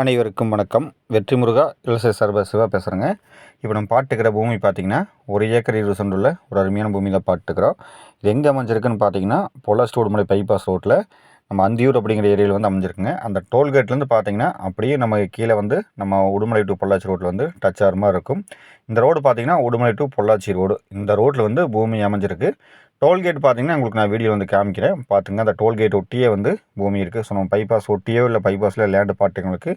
அனைவருக்கும் வணக்கம். வெற்றி முருகா இலசை சர்வ சிவா பேசுகிறேங்க இப்போ நம்ம பாட்டுக்கிற பூமி பார்த்திங்கன்னா ஒரு ஏக்கர் இருபது சென்டுள்ள ஒரு அருமையான பூமியில் பாட்டுக்கிறோம். இது எங்கே அமைஞ்சிருக்குன்னு பார்த்தீங்கன்னா பொள்ளாச்சி மலை பைபாஸ் ரோட்டில் நம்ம அந்தியூர் அப்படிங்கிற ஏரியாவில் வந்து அமைஞ்சிருக்குங்க. அந்த டோல்கேட்லேருந்து பார்த்தீங்கன்னா அப்படியே நம்ம கீழே வந்து நம்ம உடுமலை டு பொள்ளாச்சி ரோட்டில் வந்து டச் ஆகிற மாதிரி இருக்கும். இந்த ரோடு பார்த்தீங்கன்னா உடுமலை டு பொள்ளாச்சி ரோடு இந்த ரோட்டில் வந்து பூமி அமைஞ்சிருக்கு. டோல்கேட் பார்த்தீங்கன்னா உங்களுக்கு நான் வீடியோ வந்து காமிக்கிறேன். பார்த்துங்க அந்த டோல்கேட் ஒட்டியே வந்து பூமி இருக்குது ஸோ நம்ம பைபாஸ் ஒட்டியோ இல்லை பைபாஸில் லேண்டு பாட்டுங்களுக்கு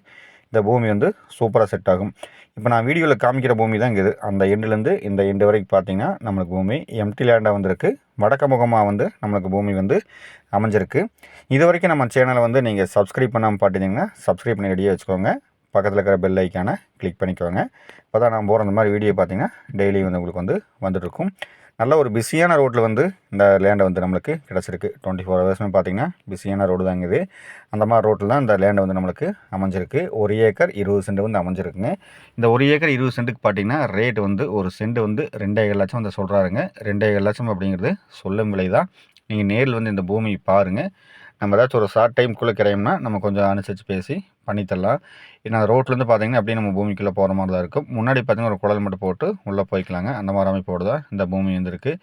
இந்த பூமி வந்து சூப்பராக செட் ஆகும். இப்போ நான் வீடியோவில் காமிக்கிற பூமி தான் இங்கே அந்த எண்டுலேருந்து இந்த எண்டு வரைக்கும் பார்த்தீங்கன்னா நம்மளுக்கு பூமி எம்டி லேண்டாக வந்திருக்கு. வடக்க முகமாக வந்து நம்மளுக்கு பூமி வந்து அமைஞ்சிருக்கு. இது வரைக்கும் நம்ம சேனலை வந்து நீங்கள் சப்ஸ்கிரைப் பண்ணாமல் பார்த்துட்டிங்கன்னா சப்ஸ்கிரைப் பண்ணி ரெடியாக வச்சுக்கோங்க. பக்கத்தில் இருக்கிற பெல் ஐக்கானை கிளிக் பண்ணிக்கோங்க. இப்போ தான் நான் போகிற அந்த மாதிரி வீடியோ பார்த்தீங்கன்னா டெய்லி வந்து உங்களுக்கு வந்து வந்துட்டுருக்கும். நல்ல ஒரு பிஸியான ரோட்டில் வந்து இந்த லேண்டை வந்து நம்மளுக்கு கிடச்சிருக்கு. டுவெண்ட்டி ஃபோர் ஹவர்ஸ்னு பார்த்திங்கன்னா பிஸியான ரோடு தான் இது. அந்த மாதிரி ரோட்டில் தான் இந்த லேண்டை வந்து நம்மளுக்கு அமைஞ்சிருக்கு. ஒரு ஏக்கர் இருபது சென்ட் வந்து அமைஞ்சிருக்குங்க. இந்த ஒரு ஏக்கர் இருபது சென்ட்டுக்கு பார்த்தீங்கன்னா ரேட் வந்து ஒரு சென்ட் வந்து ரெண்டே லட்சம் வந்து சொல்கிறாருங்க ரெண்டே லட்சம் அப்படிங்கிறது சொல்லும் விலை தான். நீங்கள் நேரில் வந்து இந்த பூமி பாருங்கள் நம்ம ஏதாச்சும் ஒரு ஷார்ட் டைம்குள்ளே கிடையும்னா நம்ம கொஞ்சம் அனுசரித்து பேசி பண்ணித்தரலாம். ஏன்னா ரோட்லேருந்து பார்த்தீங்கன்னா அப்படியே நம்ம பூமிக்குள்ளே போகிற மாதிரி தான் இருக்கும். முன்னாடி பார்த்தீங்கன்னா ஒரு குடல் மட்டும் போட்டு உள்ளே போய்க்கலாங்க. அந்த மாதிரி அமைப்போடு தான் இந்த பூமி வந்துருக்கு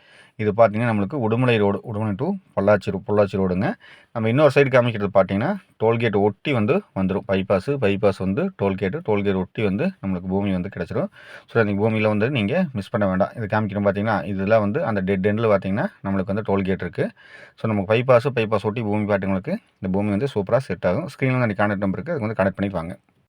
இது பார்த்திங்கன்னா நம்மளுக்கு உடுமலை ரோடு உடுமலை டு பொள்ளாச்சி பொள்ளாச்சி ரோடுங்க. நம்ம இன்னொரு சைடு காமிக்கிறது பார்த்தீங்கன்னா டோல்கேட் ஒட்டி வந்து வந்துடும் பைபாஸு பைபாஸ் வந்து டோல்கேட்டு டோல்கேட் ஒட்டி வந்து நம்மளுக்கு பூமி வந்து கிடச்சிரும். ஸோ அந்த பூமியில் வந்து நீங்கள் மிஸ் பண்ண வேண்டாம். இது காமிக்கிறோம் பார்த்தீங்கன்னா இதெல்லாம் வந்து அந்த டெட் எண்டில் பார்த்தீங்கன்னா நம்மளுக்கு வந்து டோல்கேட் இருக்குது ஸோ நமக்கு பைபாஸு பைபாஸ் ஒட்டி பூமி பாட்டுங்களுக்கு இந்த பூமி வந்து சூப்பராக செட் ஆகும். ஸ்க்ரீனில் வந்து கான்டாக்ட் நம்பருக்கு அதுக்கு வந்து கனெக்ட் பண்ணிடுவாங்க